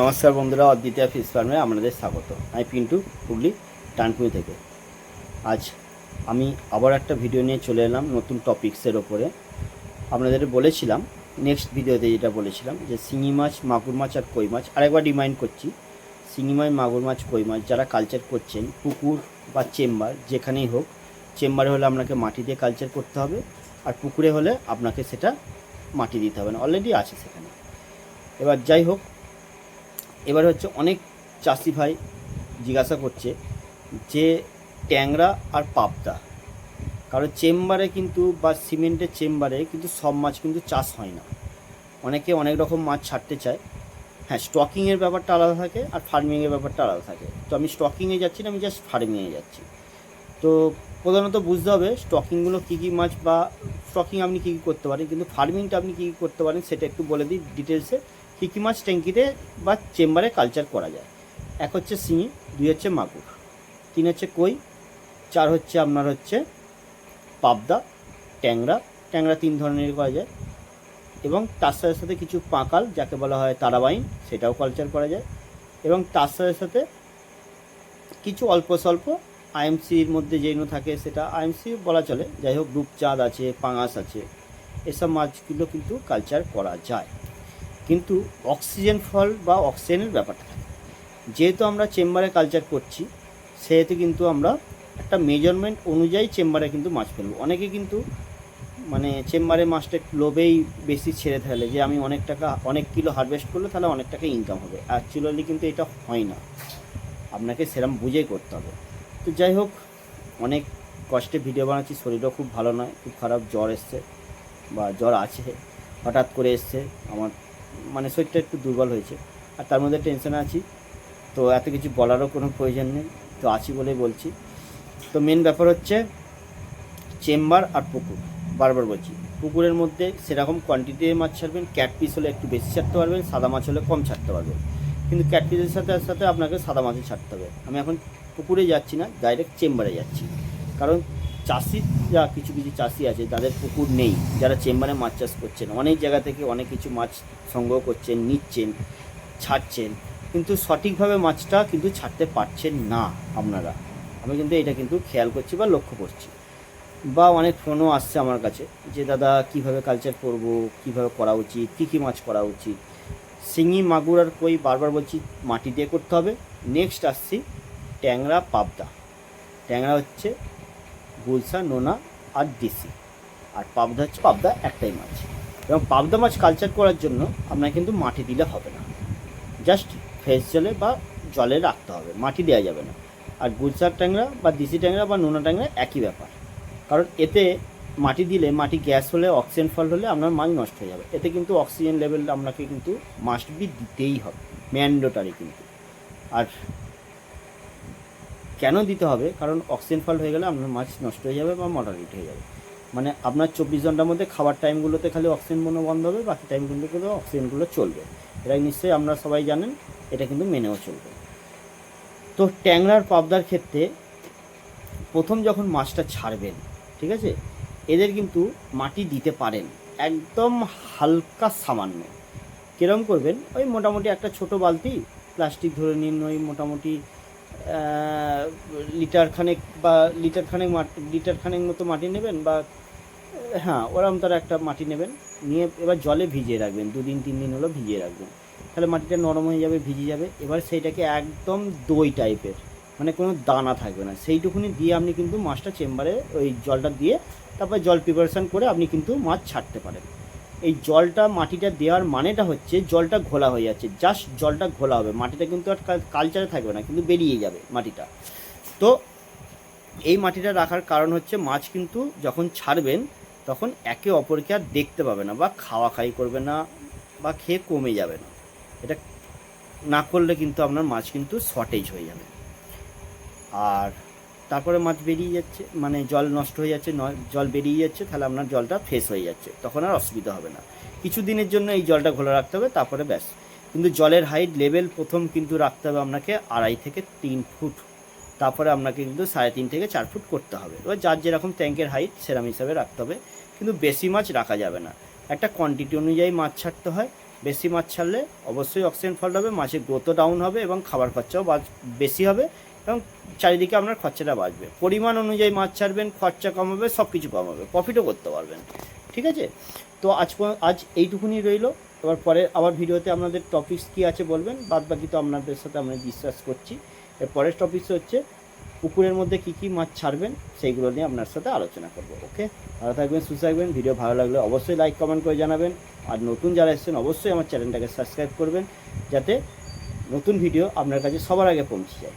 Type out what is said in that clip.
নমস্কার বন্ধুরা, অদ্বিতীয় ফিস ফার্মে আপনাদের স্বাগত। আমি পিন্টু হুগলি, টানকুনি থেকে। আজ আমি আবার একটা ভিডিও নিয়ে চলে এলাম নতুন টপিক্সের ওপরে। আপনাদের বলেছিলাম নেক্সট ভিডিওতে যেটা বলেছিলাম, যে শিঙি মাছ, মাগুর মাছ আর কই মাছ। আরেকবার রিমাইন্ড করছি, শিঙি মাছ, মাগুর মাছ, কই মাছ যারা কালচার করছেন, পুকুর বা চেম্বার যেখানেই হোক চেম্বারে হলে আপনাকে মাটি দিয়ে কালচার করতে হবে আর পুকুরে হলে আপনাকে সেটা মাটি দিতে হবে না। অলরেডি আছে সেখানে। এবার যাই হোক এবার হচ্ছে অনেক চাষি ভাই জিজ্ঞাসা করছে যে ট্যাংরা আর পাবদা। কারণ চেম্বারে কিন্তু বা সিমেন্টের চেম্বারে কিন্তু সব মাছ কিন্তু চাষ হয় না। অনেকে অনেক রকম মাছ ছাড়তে চায়। হ্যাঁ স্টকিংয়ের ব্যাপারটা আলাদা থাকে আর ফার্মিংয়ের ব্যাপারটা আলাদা থাকে। তো আমি স্টকিংয়ে যাচ্ছি না, আমি জাস্ট ফার্মিংয়ে যাচ্ছি। তো প্রধানত বুঝতে হবে স্টকিংগুলো কী কী মাছ বা স্টকিং আপনি কী কী করতে পারেন, কিন্তু ফার্মিংটা আপনি কী কী করতে পারেন সেটা একটু বলে দিই ডিটেলসে। কী মাছ ট্যাঙ্কিতে বা চেম্বারে কালচার করা যায়। এক হচ্ছে শিঙি দুই হচ্ছে মাগুর, তিন হচ্ছে কই, চার হচ্ছে আপনার হচ্ছে পাবদা, ট্যাংরা ট্যাংরা তিন ধরনের করা যায়। এবং তার সাথে সাথে কিছু পাঁকাল, যাকে বলা হয় তারাবাইন, সেটাও কালচার করা যায়। এবং তার সাথে সাথে কিছু অল্প স্বল্প আইএমসির মধ্যে যেগুলো থাকে, সেটা আইএমসি বলা চলে। যাই হোক, রূপচাঁদ আছে পাঙাশ আছে, এসব মাছগুলো কিন্তু কালচার করা যায়। কিন্তু অক্সিজেন ফল বা অক্সিজেনের ব্যাপারটা। থাকে যেহেতু আমরা চেম্বারে কালচার করছি, সেহেতু কিন্তু আমরা একটা মেজারমেন্ট অনুযায়ী চেম্বারে কিন্তু মাছ ফেলব। অনেকে কিন্তু মানে চেম্বারে মাছটা একটু লোভেই বেশি ছেড়ে ফেলে যে আমি অনেক টাকা, অনেক কিলো হারভেস্ট করলে তাহলে অনেক টাকা ইনকাম হবে। অ্যাকচুয়ালি কিন্তু এটা হয় না। আপনাকে সেরম বুঝেই করতে হবে। তো যাই হোক, অনেক কষ্টে ভিডিও বানাচ্ছি, শরীরও খুব ভালো নয়, খুব খারাপ জ্বর এসছে বা জ্বর আছে, হঠাৎ করে এসছে, আমার মানে শরীরটা একটু দুর্বল হয়েছে। আর তার মধ্যে টেনশনে আছি। তো এত কিছু বলারও কোনো প্রয়োজন নেই। তো আছি বলেই বলছি। তো মেন ব্যাপার হচ্ছে চেম্বার আর পুকুর। বারবার বলছি, পুকুরের মধ্যে সেরকম কোয়ান্টিটির মাছ ছাড়বেন ক্যাট পিস হলে একটু বেশি ছাড়তে পারবেন, সাদা মাছ হলে কম ছাড়তে পারবেন। কিন্তু ক্যাট পিসের সাথে সাথে আপনাকে সাদা মাছও ছাড়তে হবে। আমি এখন পুকুরে যাচ্ছি না ডাইরেক্ট চেম্বারে যাচ্ছি। কারণ চাষি, যা কিছু কিছু চাষি আছে যাদের পুকুর নেই, যারা চেম্বারে মাছ চাষ করছেন। অনেক জায়গা থেকে অনেক কিছু মাছ সংগ্রহ করছেন, নিচ্ছেন, ছাড়ছেন, কিন্তু সঠিকভাবে মাছটা কিন্তু ছাড়তে পারছেন না আপনারা। আমি কিন্তু এটা কিন্তু খেয়াল করছি বা লক্ষ্য করছি। বা অনেক ফোনও আসছে আমার কাছে যে, দাদা, কীভাবে কালচার করব? কীভাবে করা উচিত? কী কী মাছ করা উচিত? শিঙি, মাগুর আর কই বারবার বলছি, মাটি দিয়ে করতে হবে। নেক্সট আসছি ট্যাংরা, পাবদা। ট্যাংরা হচ্ছে গুলসা নোনা আর দেশি আর পাবদা হচ্ছে পাবদা একটাই মাছ। এবং পাবদা মাছ কালচার করার জন্য আপনার কিন্তু মাটি দিলে হবে না। জাস্ট ফ্রেশ জলে বা জলে রাখতে হবে, মাটি দেওয়া যাবে না। আর গুলসার ট্যাংরা বা দেশি ট্যাংরা বা নোনা ট্যাংরা একই ব্যাপার। কারণ এতে মাটি দিলে, মাটি গ্যাস হলে অক্সিজেন ফল হলে আপনার মাছ নষ্ট হয়ে যাবে। এতে কিন্তু অক্সিজেন লেভেল আপনাকে কিন্তু মাস্ট বি দিতেই হবে ম্যান্ডেটারি কিন্তু। আর কেন দিতে হবে? কারণ অক্সিজেন ফল হয়ে গেলে আপনার মাছ নষ্ট হয়ে যাবে বা মর্টালিটি হয়ে যাবে। মানে আপনার চব্বিশ ঘণ্টার মধ্যে খাবার টাইমগুলোতে খালি অক্সিজেন মনে বন্ধ হবে, বাকি টাইমগুলোতে কিন্তু অক্সিজেনগুলো চলবে। এটা নিশ্চয়ই আপনারা সবাই জানেন, এটা কিন্তু মেনেও চলবে। তো ট্যাংরার পাবদার ক্ষেত্রে প্রথম যখন মাছটা ছাড়বেন, ঠিক আছে? এদের কিন্তু মাটি দিতে পারেন, একদম হালকা সামান্য। কিরম করবেন? ওই মোটামুটি একটা ছোট বালতি, প্লাস্টিক ধরে নিন, ওই মোটামুটি লিটার খানেক বা লিটার খানেক মাটি, লিটার খানেক মতো মাটি নেবেন বা হ্যাঁ ওরম তার একটা মাটি নেবেন। নিয়ে এবার জলে ভিজিয়ে রাখবেন, দুদিন তিন দিন হলো ভিজিয়ে রাখবেন। তাহলে মাটিটা নরম হয়ে যাবে, ভিজে যাবে। এবার সেইটাকে একদম দই টাইপের মানে কোনো দানা থাকবে না। সেইটুকুনি দিয়ে আপনি কিন্তু মাছটা চেম্বারে ওই জলটা দিয়ে তারপর জল প্রিপারেশান করে আপনি কিন্তু মাছ ছাড়তে পারেন। এই জলটা মাটিটা দেওয়ার মানেটা হচ্ছে জলটা ঘোলা হয়ে যাচ্ছে। জাস্ট জলটা ঘোলা হবে। মাটিটা কিন্তু আর কালচারে থাকবে না, কিন্তু বেরিয়ে যাবে মাটিটা। তো এই মাটিটা রাখার কারণ হচ্ছে মাছ কিন্তু যখন ছাড়বেন, তখন একে অপরকে আর দেখতে পাবে না বা খাওয়া খাই করবে না বা খেয়ে কমে যাবে না। এটা না করলে কিন্তু আপনার মাছ কিন্তু শর্টেজ হয়ে যাবে। আর তারপরে মাছ বেরিয়ে যাচ্ছে মানে জল নষ্ট হয়ে যাচ্ছে জল বেরিয়ে যাচ্ছে, তাহলে আপনার জলটা ফ্রেশ হয়ে যাচ্ছে, তখন আর অসুবিধা হবে না। কিছু দিনের জন্য এই জলটা ঘোলা রাখতে হবে, তারপরে ব্যাস। কিন্তু জলের হাইট লেভেল প্রথম কিন্তু রাখতে হবে আপনাকে আড়াই থেকে তিন ফুট। তারপরে আপনাকে কিন্তু সাড়ে তিন থেকে চার ফুট করতে হবে। এবার যার যেরকম ট্যাঙ্কের হাইট সেরকম হিসাবে রাখতে হবে। কিন্তু বেশি মাছ রাখা যাবে না। একটা কোয়ান্টিটি অনুযায়ী মাছ ছাড়তে হয়। বেশি মাছ ছাড়লে অবশ্যই অক্সিজেন ফল্ট হবে, মাছের গ্রোথও ডাউন হবে এবং খাবার খরচাও বেশি হবে। এবং চারিদিকে আপনার খরচাটা বাঁচবে। পরিমাণ অনুযায়ী মাছ ছাড়বেন, খরচা কমাবে সব কিছু কমাবে প্রফিটও করতে পারবেন। ঠিক আছে? তো আজ আজ এইটুকুনি রইল। এবার পরে আবার ভিডিওতে আপনাদের টপিকস কী আছে বলবেন বাদ বাকি তো আপনাদের সাথে আমরা ডিসকাস করছি। এর পরের টপিকস হচ্ছে পুকুরের মধ্যে কী কী মাছ ছাড়বেন, সেইগুলো নিয়ে আপনার সাথে আলোচনা করব ওকে ভালো থাকবেন, সুস্থ থাকবেন। ভিডিও ভালো লাগলে অবশ্যই লাইক কমেন্ট করে জানাবেন। আর নতুন যারা এসেছেন, অবশ্যই আমার চ্যানেলটাকে সাবস্ক্রাইব করবেন, যাতে নতুন ভিডিও আপনার কাছে সবার আগে পৌঁছে যায়।